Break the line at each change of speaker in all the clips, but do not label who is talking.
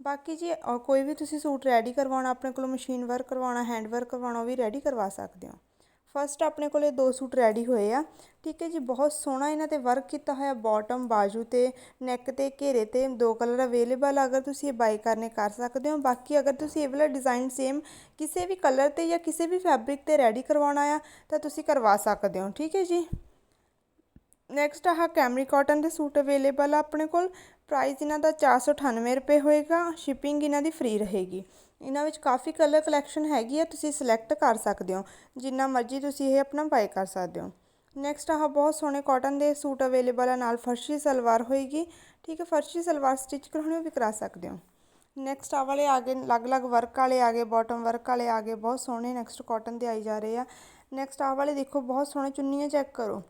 ਬਾਕੀ ਜੀ ਕੋਈ ਵੀ ਤੁਸੀਂ ਸੂਟ ਰੈਡੀ ਕਰਵਾਉਣਾ, ਆਪਣੇ ਕੋਲੋਂ ਮਸ਼ੀਨ ਵਰਕ ਕਰਵਾਉਣਾ ਹੈਂਡ ਵਰਕ ਕਰਵਾਉਣਾ, ਉਹ ਵੀ ਰੈਡੀ ਕਰਵਾ ਸਕਦੇ ਹੋ। ਫਸਟ ਆਪਣੇ ਕੋਲੇ ਦੋ ਸੂਟ ਰੈਡੀ ਹੋਏ ਆ। ਠੀਕ ਹੈ ਜੀ, ਬਹੁਤ ਸੋਹਣਾ ਇਹਨਾਂ ਤੇ ਵਰਕ ਕੀਤਾ ਹੋਇਆ ਬਾਟਮ ਬਾਜੂ ਤੇ ਨੈਕ ਤੇ, ਘੇਰੇ ਤੇ, ਦੋ ਕਲਰ ਅਵੇਲੇਬਲ ਅਗਰ ਤੁਸੀਂ ਇਹ ਬਾਈ ਕਰਨੇ ਕਰ ਸਕਦੇ ਹੋ। ਬਾਕੀ ਅਗਰ ਤੁਸੀਂ ਇਹ ਵਾਲਾ ਡਿਜ਼ਾਈਨ ਸੇਮ ਕਿਸੇ ਵੀ ਕਲਰ ਤੇ ਜਾਂ ਕਿਸੇ ਵੀ ਫੈਬਰਿਕ ਤੇ ਰੈਡੀ ਕਰਵਾਉਣਾ ਆ, ਤਾਂ ਤੁਸੀਂ ਕਰਵਾ ਸਕਦੇ ਹੋ। ਠੀਕ ਹੈ ਜੀ? ਨੈਕਸਟ ਆਹ ਕੈਮਰੀ ਕਾਟਨ ਦੇ ਸੂਟ ਅਵੇਲੇਬਲ ਆ, ਆਪਣੇ ਕੋਲ ਪ੍ਰਾਈਸ ਇਹਨਾਂ ਦਾ 498 ਰੁਪਏ ਹੋਏਗਾ ਸ਼ਿਪਿੰਗ ਇਹਨਾਂ ਦੀ ਫ੍ਰੀ ਰਹੇਗੀ। ਇਹਨਾਂ ਵਿੱਚ ਕਾਫੀ ਕਲਰ ਕਲੈਕਸ਼ਨ ਹੈਗੀ ਆ, ਤੁਸੀਂ ਸਿਲੈਕਟ ਕਰ ਸਕਦੇ ਹੋ, ਜਿੰਨਾ ਮਰਜ਼ੀ ਤੁਸੀਂ ਇਹ ਆਪਣਾ ਬਾਈ ਕਰ ਸਕਦੇ ਹੋ। ਨੈਕਸਟ ਆਹ ਬਹੁਤ ਸੋਹਣੇ ਕਾਟਨ ਦੇ ਸੂਟ ਅਵੇਲੇਬਲ ਆ, ਨਾਲ ਫਰਸ਼ੀ ਸਲਵਾਰ ਹੋਏਗੀ, ਠੀਕ ਹੈ, ਫਰਸ਼ੀ ਸਲਵਾਰ ਸਟਿਚ ਕਰਾਉਣੀ ਉਹ ਵੀ ਕਰਾ ਸਕਦੇ ਹੋ। ਨੈਕਸਟ ਆ ਵਾਲੇ ਆ ਗਏ, ਅਲੱਗ-ਅਲੱਗ ਵਰਕ ਵਾਲੇ ਆ ਗਏ ਬਾਟਮ ਵਰਕ ਵਾਲੇ ਆ ਗਏ, ਬਹੁਤ ਸੋਹਣੇ ਨੈਕਸਟ ਕਾਟਨ ਦੇ ਆਈ ਜਾ ਰਹੇ ਆ। ਨੈਕਸਟ ਆ ਵਾਲੇ ਦੇਖੋ, ਬਹੁਤ ਸੋਹਣੇ ਚੁੰਨੀਆਂ ਚੈੱਕ ਕਰੋ।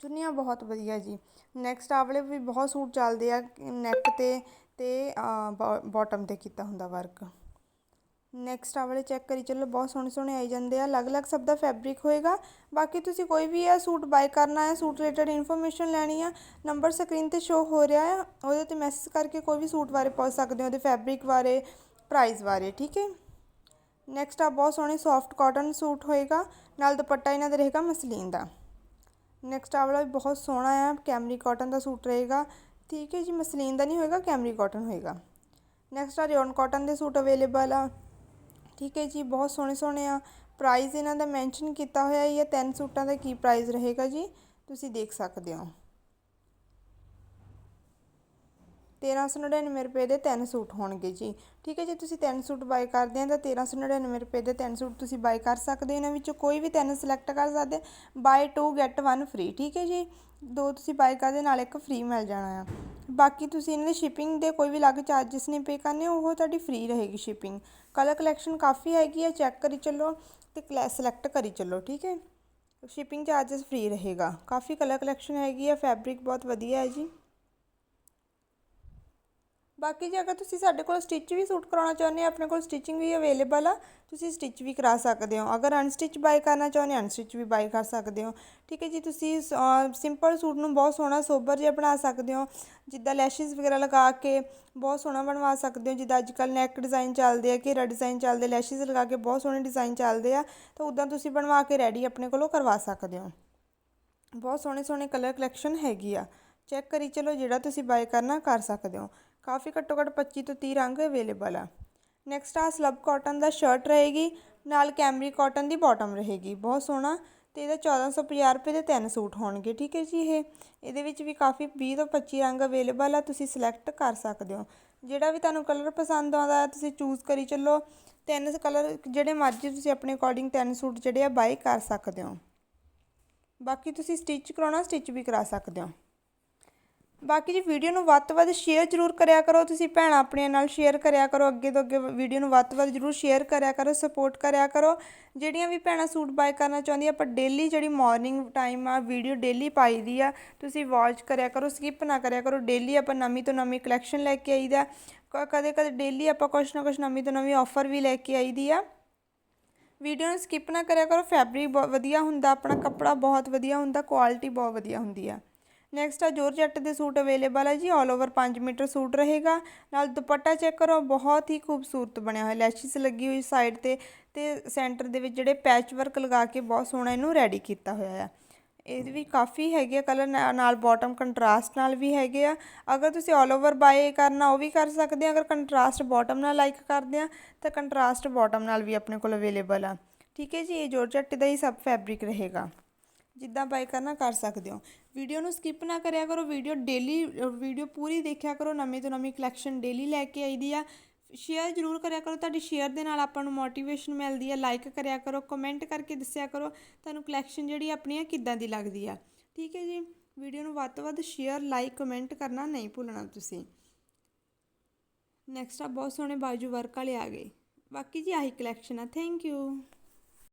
ਚੁੰਨੀਆਂ ਬਹੁਤ ਵਧੀਆ ਜੀ। ਨੈਕਸਟ ਆ ਵਾਲੇ ਵੀ ਬਹੁਤ ਸੂਟ ਚੱਲਦੇ ਆ ਨੈਕ ਤੇ ਤੇ ਬਾਟਮ ਤੇ ਕੀਤਾ ਹੁੰਦਾ ਵਰਕ ਨੈਕਸਟ ਆ ਵਾਲੇ ਚੈੱਕ ਕਰੀ, ਚੱਲੋ ਬਹੁਤ ਸੋਹਣੇ ਸੋਹਣੇ ਆਈ ਜਾਂਦੇ ਆ। ਅਲੱਗ-ਅਲੱਗ ਸਭ ਦਾ ਫੈਬਰਿਕ ਹੋਏਗਾ। ਬਾਕੀ ਤੁਸੀਂ ਕੋਈ ਵੀ ਆ ਸੂਟ ਬਾਈ ਕਰਨਾ ਹੈ, ਸੂਟ ਰਿਲੇਟਡ ਇਨਫੋਰਮੇਸ਼ਨ ਲੈਣੀ ਆ ਨੰਬਰ ਸਕਰੀਨ ਤੇ ਸ਼ੋ ਹੋ ਰਿਹਾ ਆ, ਉਹਦੇ ਤੇ ਮੈਸੇਜ ਕਰਕੇ ਕੋਈ ਵੀ ਸੂਟ ਬਾਰੇ ਪੁੱਛ ਸਕਦੇ ਹੋ, ਉਹਦੇ ਫੈਬਰਿਕ ਬਾਰੇ ਪ੍ਰਾਈਸ ਬਾਰੇ, ਠੀਕ ਹੈ? ਨੈਕਸਟ ਆ ਬਹੁਤ ਸੋਹਣੇ ਸੌਫਟ ਕਾਟਨ ਸੂਟ ਹੋਏਗਾ। ਨਾਲ ਦੁਪੱਟਾ ਇਹਨਾਂ ਦਾ ਰਹੇਗਾ ਮਸਲੀਨ ਦਾ। ਨੈਕਸਟ ਆ ਵਾਲਾ ਵੀ ਬਹੁਤ ਸੋਹਣਾ ਆ, ਕੈਮਰੀ ਕਾਟਨ ਦਾ ਸੂਟ ਰਹੇਗਾ। ਠੀਕ ਹੈ ਜੀ, ਮਸਲੀਨ ਦਾ ਨਹੀਂ ਹੋਏਗਾ, ਕੈਮਰੀ ਕਾਟਨ ਹੋਏਗਾ। ਨੈਕਸਟ ਆ ਰਿਓਨ ਕਾਟਨ ਦੇ ਸੂਟ ਅਵੇਲੇਬਲ ਆ। ਠੀਕ ਹੈ ਜੀ, ਬਹੁਤ ਸੋਹਣੇ ਸੋਹਣੇ ਆ। ਪ੍ਰਾਈਸ ਇਹਨਾਂ ਦਾ ਮੈਂਸ਼ਨ ਕੀਤਾ ਹੋਇਆ ਹੈ ਇਹ ਤਿੰਨ ਸੂਟਾਂ ਦਾ ਕੀ ਪ੍ਰਾਈਸ ਰਹੇਗਾ ਜੀ, ਤੁਸੀਂ ਦੇਖ ਸਕਦੇ ਹੋ। 1399 ਰੁਪਏ ਦੇ ਤਿੰਨ ਸੂਟ ਹੋਣਗੇ ਜੀ। ਠੀਕ ਹੈ ਜੇ, ਤੁਸੀਂ ਤਿੰਨ ਸੂਟ ਬਾਈ ਕਰਦੇ ਆ ਤਾਂ 1399 ਰੁਪਏ ਦੇ ਤਿੰਨ ਸੂਟ ਤੁਸੀਂ ਬਾਈ ਕਰ ਸਕਦੇ ਹੋ। ਇਹਨਾਂ ਵਿੱਚੋਂ ਕੋਈ ਵੀ ਤਿੰਨ ਸਿਲੈਕਟ ਕਰ ਸਕਦੇ ਬਾਈ 2 ਗੈਟ 1 ਫ੍ਰੀ ਠੀਕ ਹੈ ਜੀ, ਦੋ ਤੁਸੀਂ ਬਾਈ ਕਰਦੇ ਨਾਲ ਇੱਕ ਫ੍ਰੀ ਮਿਲ ਜਾਣਾ ਆ। ਬਾਕੀ ਤੁਸੀਂ ਇਹਨਾਂ ਦੀ ਸ਼ਿਪਿੰਗ ਦੇ ਕੋਈ ਵੀ ਅਲੱਗ ਚਾਰजेस ਨਹੀਂ ਪੇ ਕਰਨੇ, ਉਹ ਤੁਹਾਡੀ ਫ੍ਰੀ ਰਹੇਗੀ ਸ਼ਿਪਿੰਗ ਕਲਰ ਕਲੈਕਸ਼ਨ ਕਾਫੀ ਹੈਗੀ ਆ ਚੈੱਕ ਕਰੀ ਚੱਲੋ ਤੇ ਕਲੈਸ ਸਿਲੈਕਟ ਕਰੀ ਚੱਲੋ। ਠੀਕ ਹੈ ਸ਼ਿਪਿੰਗ ਚਾਰजेस ਫ੍ਰੀ ਰਹੇਗਾ। ਕਾਫੀ ਕਲਰ ਕਲੈਕਸ਼ਨ ਹੈਗੀ ਆ ਫੈਬਰਿਕ ਬਹੁਤ ਵਧੀਆ ਹੈ ਜੀ। ਬਾਕੀ ਜੇ ਅਗਰ ਤੁਸੀਂ ਸਾਡੇ ਕੋਲ ਸਟਿਚ ਵੀ ਸੂਟ ਕਰਾਉਣਾ ਚਾਹੁੰਦੇ ਆ ਆਪਣੇ ਕੋਲ ਸਟਿਚਿੰਗ ਵੀ ਅਵੇਲੇਬਲ ਆ, ਤੁਸੀਂ ਸਟਿਚ ਵੀ ਕਰਾ ਸਕਦੇ ਹੋ। ਅਗਰ ਅਨਸਟਿਚ ਬਾਈ ਕਰਨਾ ਚਾਹੁੰਦੇ ਅਨਸਟਿਚ ਵੀ ਬਾਈ ਕਰ ਸਕਦੇ ਹੋ। ਠੀਕ ਹੈ ਜੀ, ਤੁਸੀਂ ਸਿੰਪਲ ਸੂਟ ਨੂੰ ਬਹੁਤ ਸੋਹਣਾ ਸੋਬਰ ਜਿਹਾ ਬਣਾ ਸਕਦੇ ਹੋ, ਜਿੱਦਾਂ ਲੈਸ਼ਿਸ ਵਗੈਰਾ ਲਗਾ ਕੇ ਬਹੁਤ ਸੋਹਣਾ ਬਣਵਾ ਸਕਦੇ ਹੋ, ਜਿੱਦਾਂ ਅੱਜ ਕੱਲ੍ਹ ਨੈਕ ਡਿਜ਼ਾਈਨ ਚੱਲਦੇ ਆ ਘੇਰਾ ਡਿਜ਼ਾਈਨ ਚੱਲਦੇ ਲੈਸ਼ਿਸ ਲਗਾ ਕੇ ਬਹੁਤ ਸੋਹਣੇ ਡਿਜ਼ਾਈਨ ਚੱਲਦੇ ਆ, ਤਾਂ ਉਦਾਂ ਤੁਸੀਂ ਬਣਵਾ ਕੇ ਰੈਡੀ ਆਪਣੇ ਕੋਲੋਂ ਕਰਵਾ ਸਕਦੇ ਹੋ। ਬਹੁਤ ਸੋਹਣੇ ਸੋਹਣੇ ਕਲਰ ਕਲੈਕਸ਼ਨ ਹੈਗੀ ਆ। ਚੈੱਕ ਕਰੀ ਚਲੋ, ਜਿਹੜਾ ਤੁਸੀਂ ਬਾਈ ਕਰਨਾ ਕਰ ਸਕਦੇ ਹੋ। ਕਾਫੀ ਘੱਟੋ ਘੱਟ 25 ਤੋਂ 30 ਰੰਗ ਅਵੇਲੇਬਲ ਆ। ਨੈਕਸਟ ਆ ਸਲਬ ਕਾਟਨ ਦਾ ਸ਼ਰਟ ਰਹੇਗੀ, ਨਾਲ ਕੈਮਰੀ ਕਾਟਨ ਦੀ ਬਾਟਮ ਰਹੇਗੀ, ਬਹੁਤ ਸੋਹਣਾ। ਤੇ ਇਹਦਾ 1450 ਰੁਪਏ ਦੇ ਤਿੰਨ ਸੂਟ ਹੋਣਗੇ, ਠੀਕ ਹੈ ਜੀ ਇਹ? ਇਹਦੇ ਵਿੱਚ ਵੀ ਕਾਫੀ 20 ਤੋਂ 25 ਰੰਗ ਅਵੇਲੇਬਲ ਆ, ਤੁਸੀਂ ਸਿਲੈਕਟ ਕਰ ਸਕਦੇ ਹੋ। ਜਿਹੜਾ ਵੀ ਤੁਹਾਨੂੰ ਕਲਰ ਪਸੰਦ ਆਉਂਦਾ, ਤੁਸੀਂ ਚੂਜ਼ ਕਰੀ ਚੱਲੋ। ਤਿੰਨ ਕਲਰ ਜਿਹੜੇ ਮਰਜ਼ੀ ਤੁਸੀਂ ਆਪਣੇ ਅਕੋਰਡਿੰਗ ਤਿੰਨ ਸੂਟ ਜਿਹੜੇ ਆ ਬਾਈ ਕਰ ਸਕਦੇ ਹੋ। ਬਾਕੀ ਤੁਸੀਂ ਸਟਿਚ ਕਰਾਉਣਾ ਸਟਿਚ ਵੀ ਕਰਾ ਸਕਦੇ ਹੋ। ਬਾਕੀ ਜੀ ਵੀਡੀਓ ਨੂੰ ਵੱਧ ਤੋਂ ਵੱਧ ਸ਼ੇਅਰ ਜ਼ਰੂਰ ਕਰਿਆ ਕਰੋ। ਤੁਸੀਂ ਭੈਣਾਂ ਆਪਣੀਆਂ ਨਾਲ ਸ਼ੇਅਰ ਕਰਿਆ ਕਰੋ। ਅੱਗੇ ਤੋਂ ਅੱਗੇ ਵੀਡੀਓ ਨੂੰ ਵੱਧ ਤੋਂ ਵੱਧ ਜ਼ਰੂਰ ਸ਼ੇਅਰ ਕਰਿਆ ਕਰੋ ਸਪੋਰਟ ਕਰਿਆ ਕਰੋ। ਜਿਹੜੀਆਂ ਵੀ ਭੈਣਾਂ ਸੂਟ ਬਾਏ ਕਰਨਾ ਚਾਹੁੰਦੀਆਂ, ਆਪਾਂ ਡੇਲੀ ਜਿਹੜੀ ਮਾਰਨਿੰਗ ਟਾਈਮ ਆ ਵੀਡੀਓ ਡੇਲੀ ਪਾਈ ਦੀ ਆ, ਤੁਸੀਂ ਵਾਚ ਕਰਿਆ ਕਰੋ ਸਕਿਪ ਨਾ ਕਰਿਆ ਕਰੋ। ਡੇਲੀ ਆਪਾਂ ਨਵੀਂ ਤੋਂ ਨਵੀਂ ਕਲੈਕਸ਼ਨ ਲੈ ਕੇ ਆਈਦਾ ਕਦੇ ਕਦੇ ਡੇਲੀ ਆਪਾਂ ਕੁਛ ਨਾ ਕੁਛ ਨਵੀਂ ਤੋਂ ਨਵੀਂ ਆਫਰ ਵੀ ਲੈ ਕੇ ਆਈਦੀ ਆ। ਵੀਡੀਓ ਨੂੰ ਸਕਿਪ ਨਾ ਕਰਿਆ ਕਰੋ। ਫੈਬਰਿਕ ਬਹੁਤ ਵਧੀਆ ਹੁੰਦਾ, ਆਪਣਾ ਕੱਪੜਾ ਬਹੁਤ ਵਧੀਆ ਹੁੰਦਾ ਕੁਆਲਿਟੀ ਬਹੁਤ ਵਧੀਆ ਹੁੰਦੀ ਆ। ਨੈਕਸਟ ਆ ਜੋਰਜੱਟ ਦੇ ਸੂਟ ਅਵੇਲੇਬਲ ਹੈ ਜੀ ਆਲ ਓਵਰ 5 ਮੀਟਰ ਸੂਟ ਰਹੇਗਾ। ਨਾਲ ਦੁਪੱਟਾ ਚੈੱਕ ਕਰੋ, ਬਹੁਤ ਹੀ ਖੂਬਸੂਰਤ ਬਣਿਆ ਹੋਇਆ, ਲੈਸ਼ਿਸ ਲੱਗੀ ਹੋਈ ਸਾਈਡ ਤੇ ਤੇ ਸੈਂਟਰ ਦੇ ਵਿੱਚ ਜਿਹੜੇ ਪੈਚ ਵਰਕ ਲਗਾ ਕੇ ਬਹੁਤ ਸੋਹਣਾ ਇਹਨੂੰ ਰੈਡੀ ਕੀਤਾ ਹੋਇਆ ਆ। ਇਹਦੇ ਵੀ ਕਾਫੀ ਹੈਗੇ ਕਲਰ ਨਾਲ ਬਾਟਮ ਕੰਟਰਾਸਟ ਨਾਲ ਵੀ ਹੈਗੇ ਆ। ਅਗਰ ਤੁਸੀਂ ਆਲ ਓਵਰ ਬਾਏ ਕਰਨਾ, ਉਹ ਵੀ ਕਰ ਸਕਦੇ ਆ। ਅਗਰ ਕੰਟਰਾਸਟ ਬਾਟਮ ਨਾਲ ਲਾਈਕ ਕਰਦੇ ਆ, ਤਾਂ ਕੰਟਰਾਸਟ ਬਾਟਮ ਨਾਲ ਵੀ ਆਪਣੇ ਕੋਲ ਅਵੇਲੇਬਲ ਆ। ਠੀਕ ਹੈ ਜੀ, ਇਹ ਜੋਰਜੱਟ ਦਾ ਹੀ ਸਭ ਫੈਬਰਿਕ ਰਹੇਗਾ। ਜਿੱਦਾਂ ਬਾਈ ਕਰਨਾ ਕਰ ਸਕਦੇ ਹੋ। ਵੀਡੀਓ ਨੂੰ ਸਕਿਪ ਨਾ ਕਰਿਆ ਕਰੋ ਵੀਡੀਓ ਡੇਲੀ ਵੀਡੀਓ ਪੂਰੀ ਦੇਖਿਆ ਕਰੋ, ਨਵੀਂ ਤੋਂ ਨਵੀਂ ਕਲੈਕਸ਼ਨ ਡੇਲੀ ਲੈ ਕੇ ਆਈਦੀ ਆ। ਸ਼ੇਅਰ ਜ਼ਰੂਰ ਕਰਿਆ ਕਰੋ, ਤੁਹਾਡੀ ਸ਼ੇਅਰ ਦੇ ਨਾਲ ਆਪਾਂ ਨੂੰ ਮੋਟੀਵੇਸ਼ਨ ਮਿਲਦੀ ਹੈ ਲਾਈਕ ਕਰਿਆ ਕਰੋ ਕਮੈਂਟ ਕਰਕੇ ਦੱਸਿਆ ਕਰੋ, ਤੁਹਾਨੂੰ ਕਲੈਕਸ਼ਨ ਜਿਹੜੀ ਆਪਣੀ ਆ ਕਿੱਦਾਂ ਦੀ ਲੱਗਦੀ ਆ। ਠੀਕ ਹੈ ਜੀ? ਵੀਡੀਓ ਨੂੰ ਵੱਧ ਤੋਂ ਵੱਧ ਸ਼ੇਅਰ ਲਾਈਕ ਕਮੈਂਟ ਕਰਨਾ ਨਹੀਂ ਭੁੱਲਣਾ ਤੁਸੀਂ। ਨੈਕਸਟ ਆ, ਬਹੁਤ ਸੋਹਣੇ ਬਾਜੂ ਵਰਕ ਵਾਲੇ ਆ ਗਏ। ਬਾਕੀ ਜੀ ਆਹੀ ਕਲੈਕਸ਼ਨ ਆ। Thank you